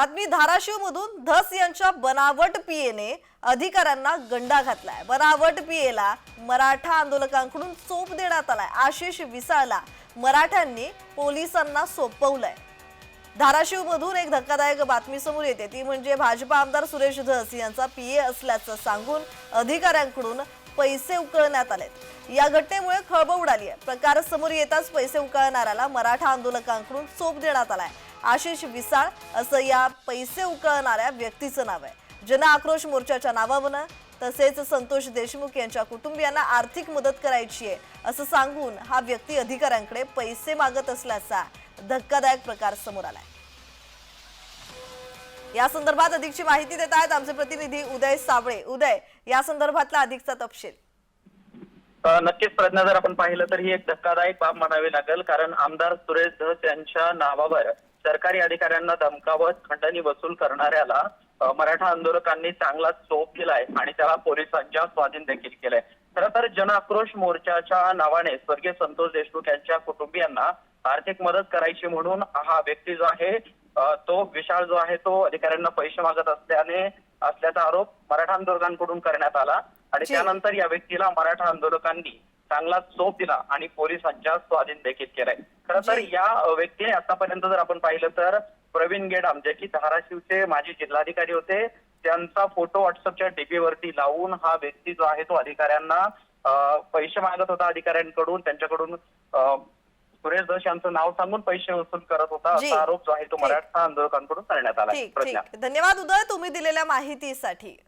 बातमी धाराशिव मधून धस यांच्या बनावट पीएने अधिकाऱ्यांना गंडा घातलाय. बनावट पीएला मराठा आंदोलकांकडून चोप देण्यात आलाय. आशिष विसाळला मराठ्यांनी पोलिसांना सोपवलंय. धाराशिव मधून एक धक्कादायक बातमी समोर येते. ती म्हणजे भाजपा आमदार सुरेश धस यांचा पीए असल्याचं सांगून अधिकाऱ्यांकडून पैसे उकळण्यात आलेत. या घटनेमुळे खळबळ उडाली आहे. प्रकार समोर येताच पैसे उकळणाऱ्याला मराठा आंदोलकांकडून चोप देण्यात आलाय. आशिष विसाळ असं या पैसे उकळणाऱ्या व्यक्तीचं नाव आहे. जन आक्रोश मोर्चाच्या नावावनं तसेच संतोष देशमुख यांच्या कुटुंबियांना आर्थिक मदत करायची आहे असं सांगून हा व्यक्ती अधिकाऱ्यांकडे पैसे मागत असल्याचा धक्कादायक प्रकार समोर आलाय. या संदर्भात अधिकची माहिती देत आहेत आमचे प्रतिनिधी उदय साबळे. उदय या संदर्भातला अधिकचा तपशील. नक्कीच प्रज्ञा जर आपण पाहिलं तर ही एक धक्कादायक बाब म्हणावी लागेल कारण आमदार सुरेश धस यांच्या नावावर सरकारी अधिकाऱ्यांना धमकावत खंडणी वसूल करणाऱ्याला मराठा आंदोलकांनी चांगला चोप दिलाय आणि त्याला पोलिसांच्या स्वाधीन देखील केलंय खरं तर जन आक्रोश मोर्चाच्या नावाने स्वर्गीय संतोष देशमुख यांच्या कुटुंबियांना आर्थिक मदत करायची म्हणून हा व्यक्ती जो आहे तो विशाल जो आहे तो अधिकाऱ्यांना पैसे मागत असल्याने असल्याचा आरोप मराठा आंदोलकांकडून करण्यात आला आणि. त्यानंतर या व्यक्तीला मराठा आंदोलकांनी चांगला चोप दिला आणि पोलिसांच्या स्वाधीन देखील केलाय खरं तर. या व्यक्तीने आतापर्यंत जर आपण पाहिलं तर प्रवीण गेडाम जे की धाराशिवचे माजी जिल्हाधिकारी होते त्यांचा फोटो व्हॉट्सअपच्या डीपी वरती लावून हा व्यक्ती जो आहे तो अधिकाऱ्यांना पैसे मागत होता अधिकाऱ्यांकडून त्यांच्याकडून सुरेश धस यांचं नाव सांगून पैसे वसूल करत होता. असा आरोप जो आहे तो. मराठा आंदोलकांकडून करण्यात आला धन्यवाद उदय तुम्ही दिलेल्या माहितीसाठी